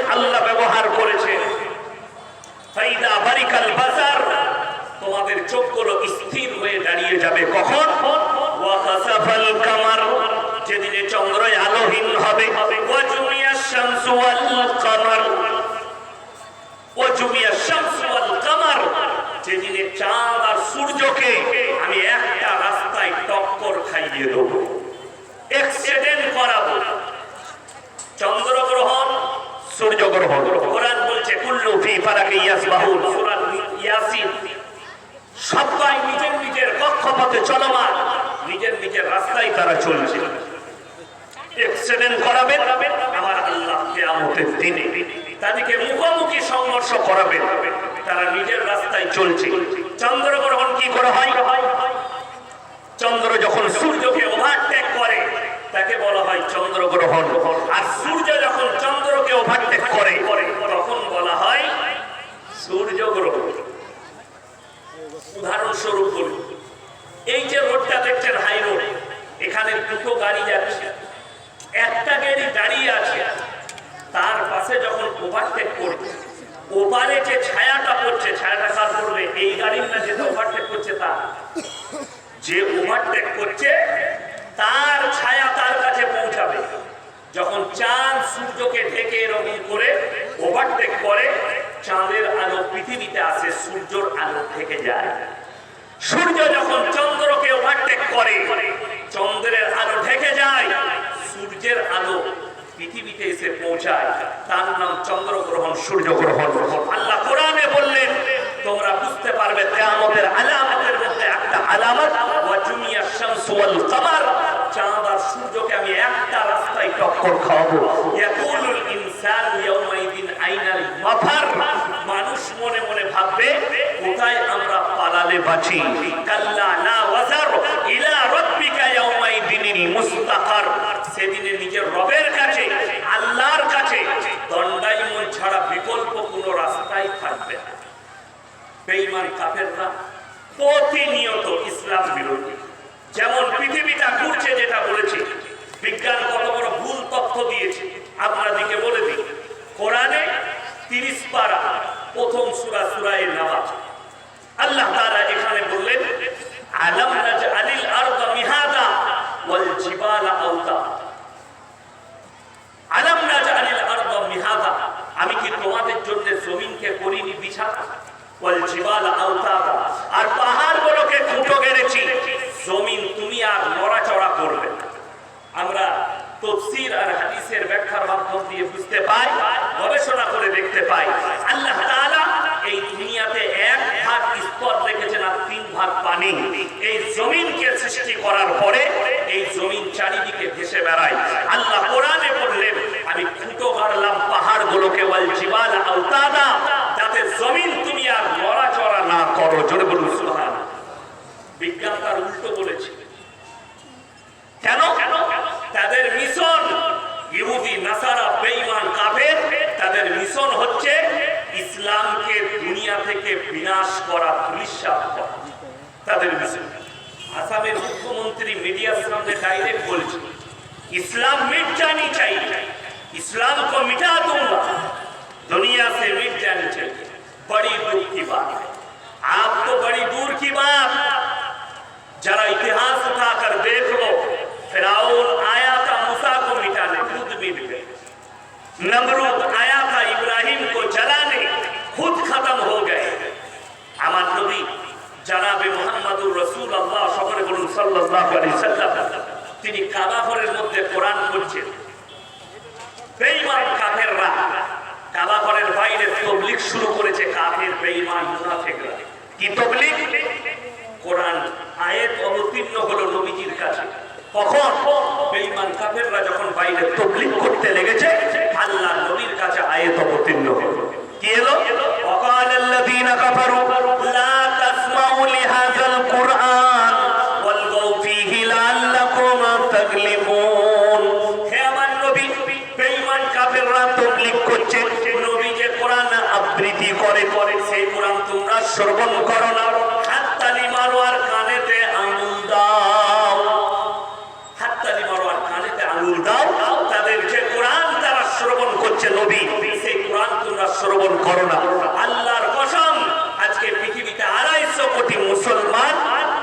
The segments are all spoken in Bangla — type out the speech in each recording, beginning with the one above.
আল্লাহ ব্যবহার করেছে। তোমাদের চোখগুলো স্থির হয়ে দাঁড়িয়ে যাবে কখন? যেদিনে চন্দ্র আলোহীন হবে। যেদিনে চাঁদ আর সূর্যকে আমি একটা রাস্তায় টক্কর খাইয়ে দেবো। এক্সিডেন্ট করাবো। চন্দ্রগ্রহণ সূর্যগ্রহণ। কোরআন বলছে, কুল্লু ফি ফালাকি ইয়াসবাহুন। সূরা ইয়াসিন। সবাই নিজের নিজের কক্ষপথে চলমান। নিজের নিজের রাস্তায় তারা চলছে। এক্সিডেন্ট করাবেন আমার আল্লাহ কিয়ামতের দিনে। তাদেরকে মুখোমুখি সংঘর্ষ করাবেন। তারা নিজের রাস্তায় চলছে। চন্দ্রগ্রহণ কি করে হয়? চন্দ্র যখন সূর্যকে ওভারটেক করে, তাকে বলা হয় চন্দ্রগ্রহণ। আর সূর্য যখন চন্দ্রকে ওভারটেক করে, তখন বলা হয় সূর্যগ্রহণ উদাহরণস্বরূপ বলি এই যে রোডটা দেখছেন হাই রোড এখানে দুটো গাড়ি যাচ্ছে, একটা গাড়ি দাঁড়িয়ে আছে, তার পাশে যখন ওভারটেক করবে ওপারে যে ছায়াটা পড়ছে, ছায়াটা কার পড়বে? এই গাড়ির না যেটা ওভারটেক করছে তা যে ওভারটেক করছে, তার ছায়া তার কাছে পৌঁছাবে যখন চাঁদ সূর্যকে ঢেকে এরকম করে ওভারটেক করে, চাঁদের আলো পৃথিবীতে আসে, সূর্যর আলো থেকে যায়। সূর্য যখন চন্দ্রকে ওভারটেক করে, চন্দ্রের আলো ঢেকে যায়, সূর্যের আলো পৃথিবীতে এসে পৌঁছায়। তার নাম চন্দ্রগ্রহণ, সূর্যগ্রহণ। আল্লাহ কোরআনে বললেন, তোমরা বুঝতে পারবে, কিয়ামতের আলামতের মধ্যে একটা আলামত ওয়াজুমিয়া শামসু ওয়াল কামার। চাঁদ আর সূর্যকে আমি একটা রাস্তায় খাওয়াবো মানুষ মনে মনে ভাববে, কোথায় আমরা পালালে বাঁচি? কাল্লা লা ওয়াজার, ইলা রাব্বিকা ইয়াউমাইদিনিল মুস্তাকার। সেদিনে নিজের রবের কাছে, আল্লাহর কাছে দণ্ডায়মন ছাড়া বিকল্প কোনো রাস্তাই থাকবে না। বেঈমান কাফেররা প্রতিনিয়ত ইসলাম বিরোধী যেমন পৃথিবীটা ঘুরছে যেটা বলেছে বিজ্ঞান কত বড় ভুল তথ্য দিয়েছে আপনাদেরকে বলে দিই কোরআনে তিরিশ পারা, প্রথম সুরা সুরায় নামাজ আল্লাহ তাআলা এখানে বললেন, আলাম নাজআলিল আরদা মিহাদা ওয়াল জিবালা আওতা আলাম নাজআলিল আরদা মিহাদা? আমি কি তোমাদের জন্য জমিনকে করিনি বিছানা? ওয়াল জিবালা আওতাদা আর পাহাড়গুলোকে খুঁটো গেড়েছি জমিন তুমি আর নড়াচড়া করবে আমরা তফসির আর হাদিসের ব্যাখ্যার মাধ্যম দিয়ে বুঝতে পাই দেখতে পাই। আল্লাহ এই দুনিয়াতে এক ভাগ স্তর রেখেছেন আর তিন ভাগ পানি। এই জমিনকে সৃষ্টি করার পরে এই জমিন চারিদিকে ভেসে বেড়ায়। আল্লাহ কোরআনে বললেন, আমি খুঁটো গাড়লাম পাহাড়গুলোকে, ওয়াল জিবাল বিনাশ করা পুলিশাপ করা তাদের মিশন আসামের মুখ্যমন্ত্রী মিডিয়ার সামনে ডাইরেক্ট বলছে इस्लाम मिट जानी चाहिए इस्लाम को मिटा दूंगा दुनिया से मिट जानी चाहिए बड़ी दूर की बात है आप तो बड़ी दूर की बात जरा इतिहास उठाकर देख लो फिराउन आया था मूसा को मिटाने खुद मिट गए नमरूद আমার নবী জানাবে মোহাম্মদুর রসুল আল্লাহ সকলে বলুন সাল্লাল্লাহু আলাইহি সাল্লাম। তিনি কাবা ঘরের মধ্যে কোরআন পড়ছেন। বেঈমান কাফেররা কাবা ঘরের বাইরে তবলিগ শুরু করেছে কাফের, বেঈমান, মুনাফিকরা। কি তবলিগ? কোরআন। আয়াত অবতীর্ণ হলো নবীজির কাছে। কখন? বেঈমান কাফেররা যখন বাইরে তবলিগ করতে লেগেছে, আল্লাহ শ্রবণ করো না। আল্লাহর কসম, আজকে পৃথিবীতে আড়াইশো কোটি মুসলমান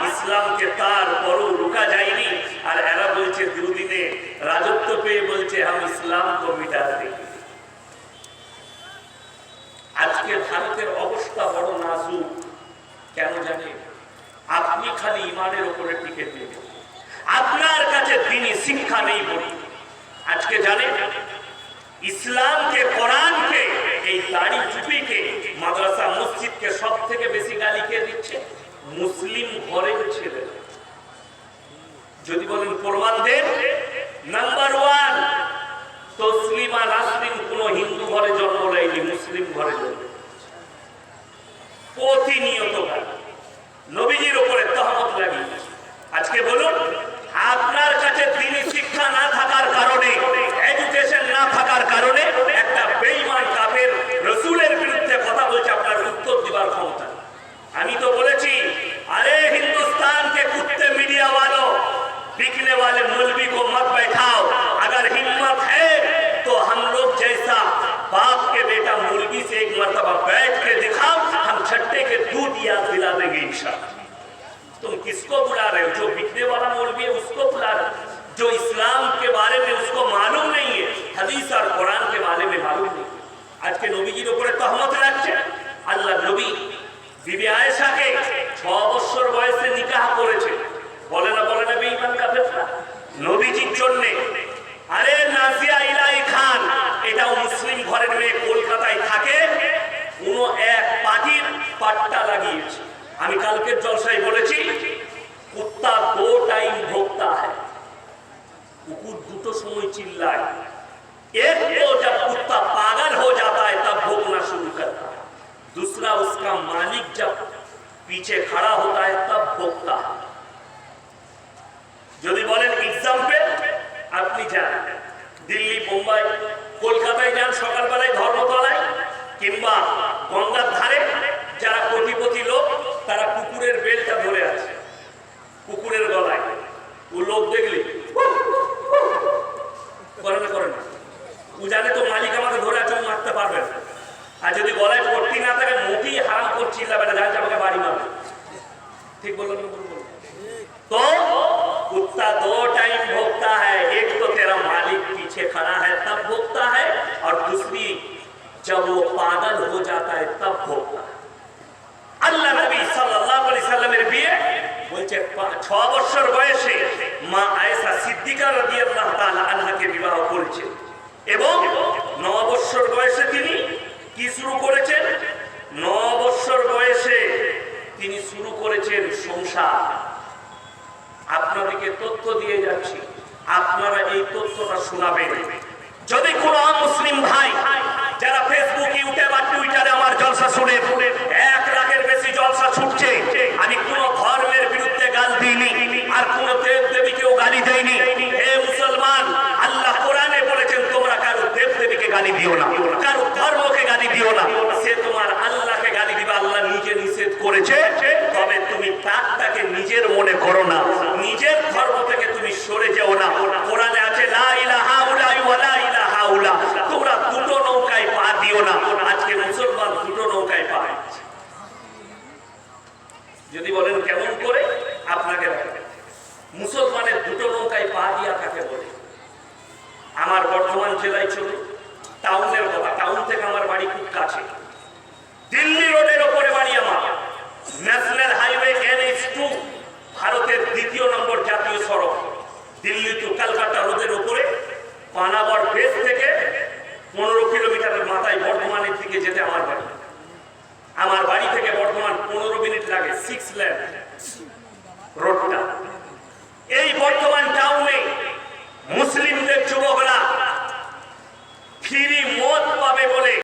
ইসলামকে তার বড় রুকা যায়নি। আর এরা বলছে, দুদিনে রাজত্ব পেয়ে বলছে হ্যাঁ, আমি ইসলাম কো দেখি। আজকে ভারতের অবস্থা বড় নাজুক। কেন জানে? আপনি খালি ইমানের উপরে টিকে দিয়ে আপনার কাছে তিনি শিক্ষা নেই বলি আজকে জানে ইসলামকে, কোরআনকে এই দাড়ি টুপিকে মাদ্রাসা মসজিদকে সব থেকে বেশি গালি কে দিচ্ছে? মুসলিম ঘরের ছেলে। যদি বলেন প্রমাণ দেন। নাম্বার ওয়ান কোন হিন্দু ঘরে জন্ম নেয়নি, মুসলিম ঘরে জন্ম প্রতিনিয়ত নবীজির উপরে তহমত আজকে বলুন, আপনার কাছে দিনী শিক্ষা না থাকার নবীজির তহমত রাখছে। আল্লাহ নবী বিবি আয়েশাকে ছ বছর বয়সে নিকাহ করেছে। বলে না বলে না, বেঈমান কাফেররা? নবীজির জন্য। আরে নাসিয়া ইলাই খান, এটাও মুসলিম ঘরের মেয়ে কলকাতায় থাকে, কোন এক পার্টির পাট্টা লাগিয়েছে। আমি কালকের জলসায় বলেছি, কুত্তা দো টাইম ভোক্তা হ্যায় কুকুর দুটো সময় চিল্লায়। एक दूसरा उसका मालिक जब पीछे खड़ा होता है तब भोगता है যদি বলেন এক্সাম্পল আপনি যান দিল্লি মুম্বাই কলকাতায় যান সকালবেলায় ধর্মতলায় কিংবা গঙ্গার ধারে যারা কোটিপতি লোক তারা কুকুরের বেলটা ধরে আছে কুকুরের গলায় ও লোক দেখলে और दूसरी जब वो पागल हो जाता है तब भोगता है আল্লাহ নবী সাল্লাল্লাহু আলাইহি সাল্লামের বিয়ে বলছে পা- ছ বছর বয়সে মা আয়েশা সিদ্দিকা রাদিয়াল্লাহু তাআলা আনহাকে বিবাহ করেছেন এবং ন বছর বয়সে তিনি কি শুরু করেছেন ন বছর বয়সে তিনি শুরু করেছেন সংসার আপনাদেরকে তথ্য দিয়ে যাচ্ছি আপনারা এই তথ্যটা শোনাবেন যদি কোনো মুসলিম ভাই যারা ফেসবুক ইউটিউব আর টুইটারে আমার জলসা শুনে, এক লাখের বেশি জলসা ছুটছে, আমি কোন ধর্মের বিরুদ্ধে গাল দিইনি আর কোন দেব দেবীকেও গালি দেইনি। হে মুসলমান, আল্লাহ কোরআনে বলেছেন, তোমরা কারও দেব দেবীকে গালি দিও না, কারও ধর্মকে গালি দিও না। সে তোমার আল্লাহকে গালি দিবে, আল্লাহ নিজে নিষেধ করেছে, তবে তুমি তারটাকে নিজের মনে করো না, নিজের ধর্ম থেকে তুমি সরে যেও না। কোরআনে আছে, লা ইলাহা উলাই ওয়া লা ইলাহা উলা তোমরা দুটো নৌকায় পা দিও না আজকে মুসলমান দুটো নৌকায় পা দিচ্ছে। যদি বলেন কেমন করে? আপনাকে মুসলমানের দুটো নৌকায় পা দিয়া কাকে বলে? আমার বর্ধমান জেলায় চলে টাউনের কথা। টাউন থেকে আমার বাড়ি খুব কাছে। দিল্লি রোডের ওপরে বাড়ি আমার। ন্যাশনাল হাইওয়ে এনএইচ টু, ভারতের দ্বিতীয় নম্বর জাতীয় সড়ক। দিল্লি টু কলকাতা রোডের ওপরে, পানাগড় বেস থেকে পনেরো কিলোমিটারের মাথায় বর্ধমানের দিকে যেতে আমার বাড়ি। আমার বাড়ি থেকে বর্তমান পনেরো মিনিট লাগে সিক্স লেন রোডটা এই বর্তমান টাউনে মুসলিমদের যুবকরা ফিরি মদ পাবে বলে